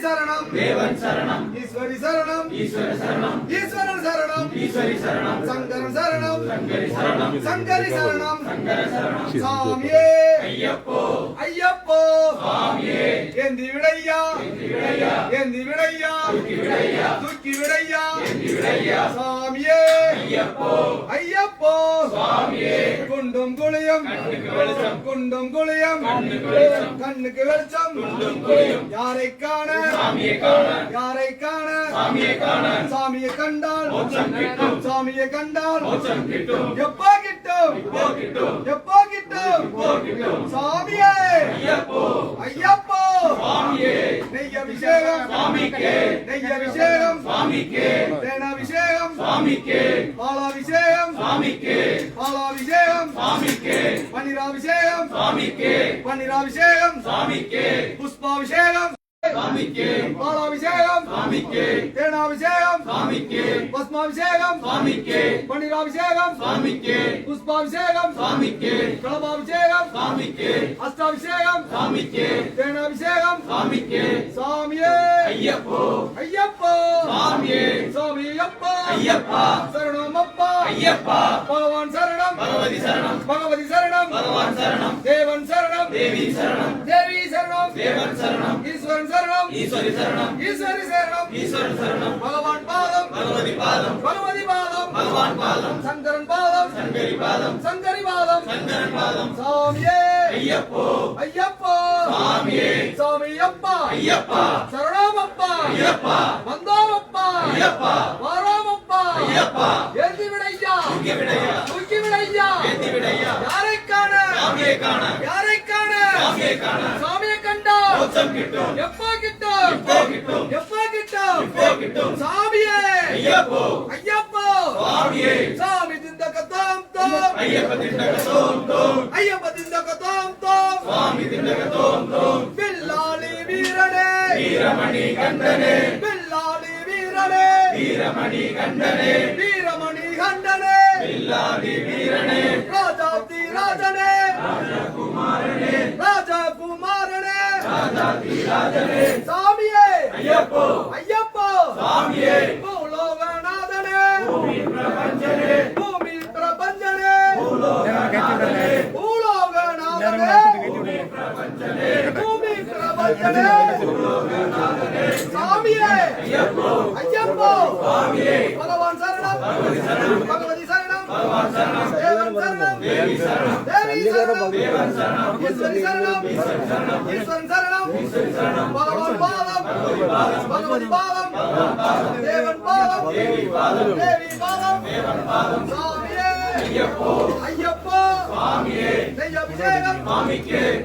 சரணம். தேவன் சரணம். ஈஸ்வரி சரணம். ஈஸ்வர சரணம். ஈஸ்வரன் சரணம். ஈஸ்வரி சரணம். சங்கரன் சரணம். சங்கரி சரணம். சங்கரி சரணம். சங்கர சரணம். சாமியே. ஐயப்போ. ஐயப்போ. சுவாமியே ஏந்தி விடையா. விடையா. ஏந்தி விடையா. விடையா. தூக்கி விடையா. விடையா. சாமியே. ஐயப்போ. ஐயப்போ. சுவாமியே குண்டும் குளியம். குண்டும் குளியம். கண்ணுக்கு வெளிச்சம். யாரை காண? யாரை காண? சாமியை காண. சாமியை கண்டால். சாமியை கண்டால். எப்போ கிட்டும்? எப்போ கிட்டும்? சாமியே. ஐயப்போ. நெய் அபிஷேகம் நெய் அபிஷேகம் சுவாமிக்கே தேனாபிஷேகம். பன்னீராபிஷேகம் சுவாமிக்கே பன்னீராபிஷேகம் சுவாமிக்கே புஷ்பாபிஷேகம். சுவாமிக்கே பாலாபிஷேகம். சுவாமிக்கே தேனாபிஷேகம். சுவாமிக்கே பஸ்மாபிஷேகம் சுவாமிக்கே பன்னீராபிஷேகம் சுவாமிக்கே புஷ்பாபிஷேகம். சுவாமிக்கே கலபாபிஷேகம். சுவாமிக்கே அஷ்டாபிஷேகம். சுவாமிக்கே தேனாபிஷேகம். சுவாமிக்கே சாமியே. ஐயப்போ. ஐயப்போ. சுவாமியே சாமி ஐயப்பா. ஐயப்பா சரணம் அப்பா ஐயப்பா. பகவான் சரணம் பகவதி சரணம். பகவதி சரணம். பகவான் சரணம். தேவன் சரணம். தேவி சரணம். தேவி சரணம். தேவன் சரணம். ஈஸ்வரன் சரணம். ஈஸ்வரி சரணம். ஈஸ்வரி சரணம். ஈஸ்வரன் சரணம். பகவான் பாதம். பகவதி பாதம். பகவதி பாதம். பகவான் பாதம். சங்கரன் பாதம். சங்கரி பாதம். சங்கரி பாதம். சங்கரன் பாதம். சாமியே. ஐயப்போ. ஐயப்பா. சுவாமியே சாமி அப்பா ஐயப்பா. சரணம் அப்பா ஐயப்பா. வந்தோம் அப்பா ஐயப்பா. வாரோம் அப்பா ஐயப்பா. ஏந்தி விடையா விடையா? யாரை காண சாமியை காண யாரை காண சாமியை காண சாமியை கண்டா மோட்சம் கிட்டும். எப்போ கிட்டும்? இப்போ கிட்டும். எப்போ கிட்டும்? இப்போ கிட்டும். சாமியே! ஐயப்போ! ஐயப்போ! சுவாமியே சாமி திந்தக தாம். தாம். ஐயப்ப திண்டக தோம். தோம். ஐயப்ப வீரனே! கண்டனே. வீரனே! வீரமணி கண்டனே. வீரமணி கண்டனே! இல்லாதி வீரனே. ராஜாதி ராஜனே. ராஜா குமாரனே சாமியே. ஐயப்போ. ஐயப்போ. சுவாமியே பூலோகநாதனே. பூமி பிரபஞ்சனே. பூலோகநாதனே. பூமி பிரபஞ்சனே. சாமியே. ஐயப்போ. பகவான் சரணம். பகவதி சரணம். தேவன் சரணம் தேவி சரணம் ஈஸ்வரி சரணம் பாதம் பாதம் தேவன் பாதம் சாமியே ஐயப்போ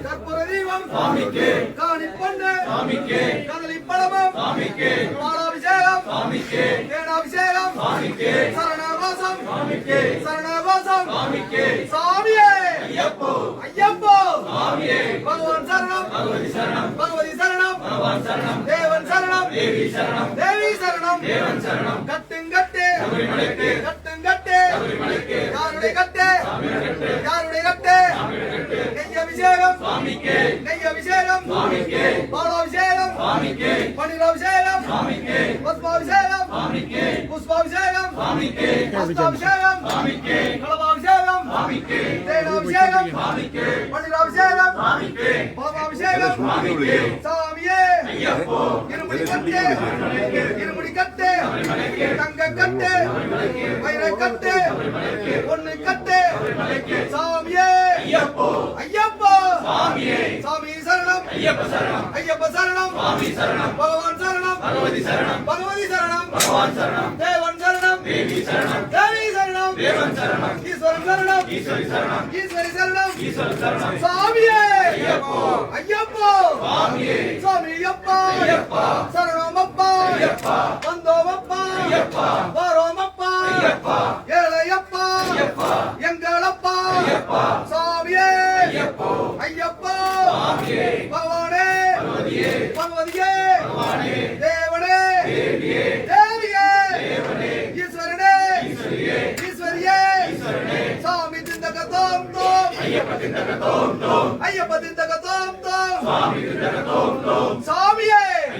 கற்பூர தீபம் காணி கதலி பழமம் பாலாபிஷேகம் தேனாபிஷேகம் சரணவாசம் சரணவாசம் சாமியே ஐயப்போ. ஐயப்போ. பகவான் சரணம். பகவதி சரணம். தேவன் சரணம். தேவி சரணம். தேவி சரணம். தேவன் சரணம். கட்டுங்கட்டு கட்டுங்கட்டு யாருடைய கட்டு? யாருடைய கட்டு? நெய் அபிஷேகம் நெய் அபிஷேகம் பாலாபிஷேகம். சுவாமிக்கே. பத்மாபிஷேகம். புஷ்பாபிஷேகம் சுவாமிக்கே அஷ்டாபிஷேகம் சுவாமிக்கே கலபாபிஷேகம் சுவாமிக்கே தேனாபிஷேகம் சுவாமிக்கே பன்னீராபிஷேகம் சுவாமிக்கே பாலாபிஷேகம் சுவாமிக்கே சாமியே ஐயப்போ இருமுடி கட்டு இருமுடி கட்டு தங்க கட்டு வைர கட்டு பொண்ணு கட்டு சாமியே ஐயப்போ ஐயப்பா சுவாமியே சாமி சரணம் ஐயப்ப சரணம் ஐயப்ப சரணம் சுவாமி சரணம் பகவான் சரணம் பகவதி சரணம் பகவான் சரணம் தேவன் சரணம் தேவி சரணம் தேவி சரணம் தேவன் சரணம் ஈஸ்வரன் சரணம் ஈஸ்வரி சரணம் ஈஸ்வரி சரணம் ஈஸ்வர சரணம் சாமியே. ஐயப்போ. ஐயப்பா. சுவாமியே சாமி ஐயப்பா. ஐயப்பா. சரணம் அப்பா ஐயப்பா. வந்தோம் அப்பா ஐயப்பா. வரோம் அப்பா ஐயப்பா. ஏழையப்பா. ஐயப்பா.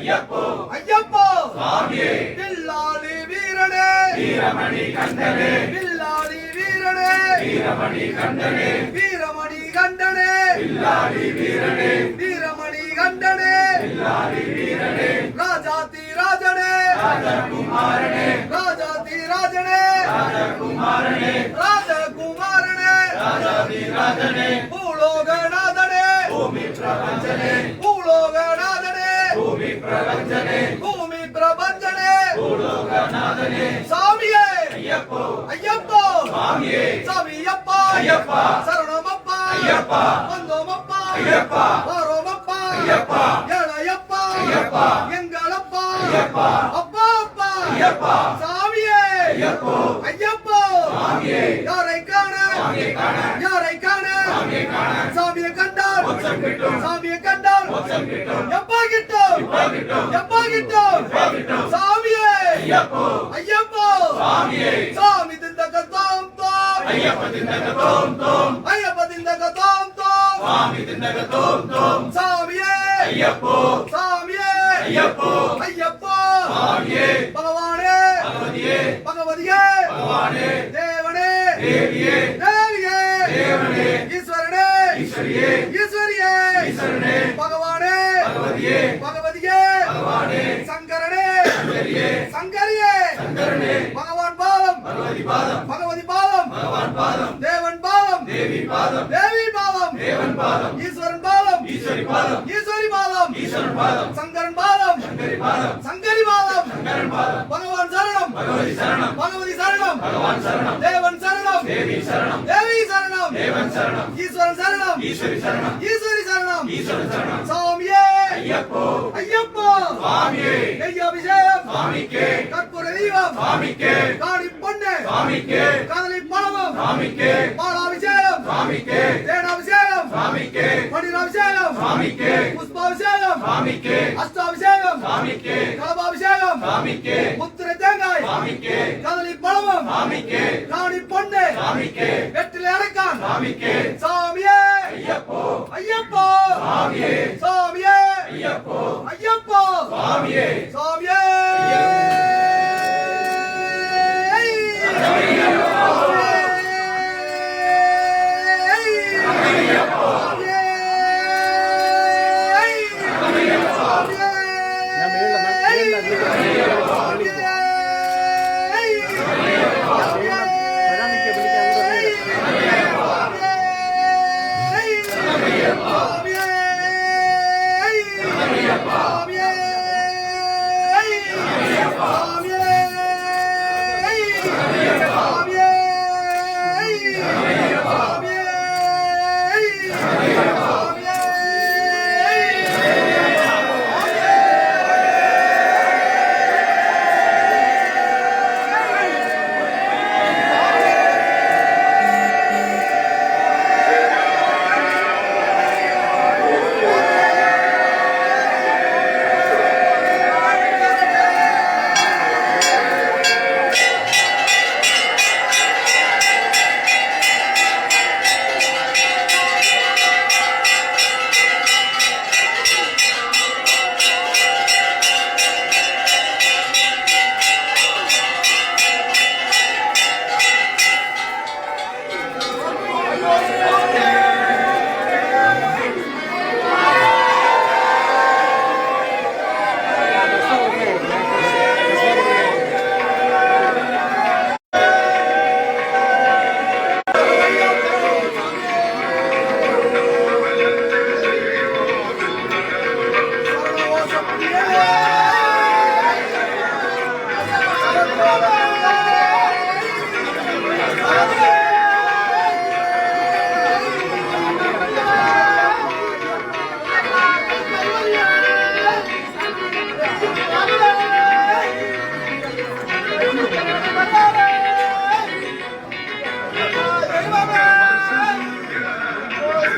ஐயப்போ. ஐயப்போ. சாமியே. வில்லாளி வீரனே. வீரமணி கண்டனே வில்லாளி வீரனே. வீரமணி கண்டனே வீரமணி கண்டனே வில்லாளி வீரனே. வீரமணி கண்டனே வில்லாளி வீரனே. ராஜாதி ராஜனே. ராஜகுமாரனே. ராஜாதி ராஜனே. ராஜகுமாரனே. ராஜகுமாரனே. ராஜாதி ராஜனே. பிரபஞ்சனே பூமி பிரபஞ்சனே பூலோகநாதனே சாமியே ஐயப்போ ஐயப்போ சுவாமியே சாமியப்பா ஐயப்பா. சரணமப்பா ஐயப்பா. வந்தோமப்பா ஐயப்பா. வாரோமப்பா ஐயப்பா. ஏழையப்பா ஐயப்பா. எங்களப்பா ஐயப்பா. அப்பா அப்பா ஐயப்பா. சாமியே ஐயப்போ. ஐயப்போ சாமியே. யாரை காண சாமியை காண. யாரை காண சாமியை காண. சாமியை கிட்டும். சாமியை கிட்டும். எப்பா கிட்டும் எப்பா கிட்டும். சாமியே! ஐயப்போ. சாமி திந்தக தோம் தோம்! ஐயப்ப திண்டக தோம் தோம்! ஐயப்ப திந்தக தோம் தோம்! சுவாமி திண்டக தோம் தோம்! சாமியே! ஐயப்போ! சாமியே! ஐயப்போ! ஐயப்போ! சாமியே பகவானே பகவதியே பகவதியே பகவானே தேவனே தேவியே தேவியே தேவனே ஈஸ்வரனே ஈஸ்வரியே ஈஸ்வரியே ஈஸ்வரனே பகவானே பகவதியே பகவதியே பகவானே சங்கரனே சங்கரியே சங்கரியே சங்கரனே பகவான் பாதம் பகவதி பாதம் பகவதி பாதம் பகவான் பாதம் தேவன் பாதம் தேவி பாதம் தேவி பாதம் தேவன் பாதம் ஈஸ்வரன் பாதம் ஈஸ்வரி பாதம் ஈஸ்வரி பாதம் ஈஸ்வரன் பாதம் சங்கரன் பாதம். சங்கரி பாதம். பகவான் சரணம். பகவதி சரணம். தேவன் சரணம். தேவி சரணம். தேவி சரணம். தேவன் சரணம். ஈஸ்வரன் சரணம். ஈஸ்வரி சரணம். ஈஸ்வரி சரணம். ஈஸ்வரன் சரணம். சாமியே. ஐயப்போ. ஐயப்போ. சுவாமியே. நெய் அபிஷேகம் சுவாமிக்கே. கற்பூர தீபம் சுவாமிக்கே. காணி பொண்ணு. சுவாமிக்கே. காதலி பழமும் சுவாமிக்கே. பாலாபிஷேகம். சுவாமிக்கே. தேனாபிஷேகம். சுவாமிக்கே. மணிராபிஷேகம் சுவாமிக்கே. சுவாமிக்கே அஷ்டாபிஷேகம் சுவாமிக்கே கலபாபிஷேகம் சுவாமிக்கே முத்திரை தேங்காய் சுவாமிக்கே கதலி பழமும் சுவாமிக்கே காணி பொண்ணு சுவாமிக்கே வெற்றிலை அடக்கான் சுவாமிக்கே சாமியே ஐயப்போ ஐயப்போ சுவாமியே சாமியே ஐயப்போ ஐயப்போ சாமியே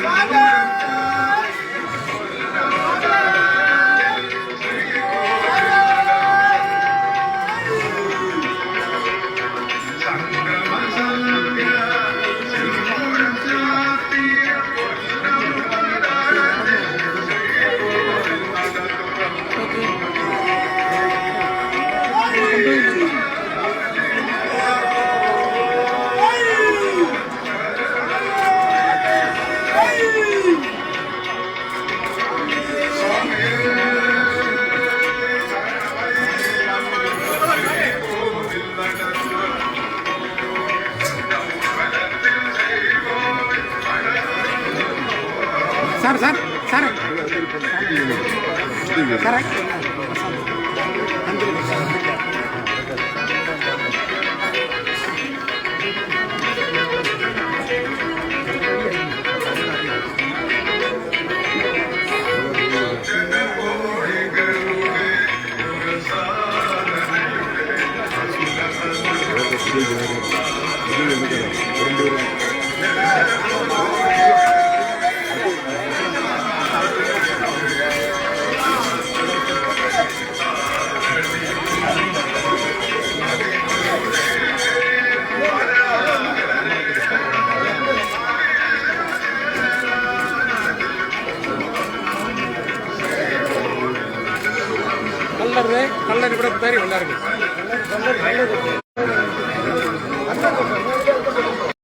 வாங்க Correct.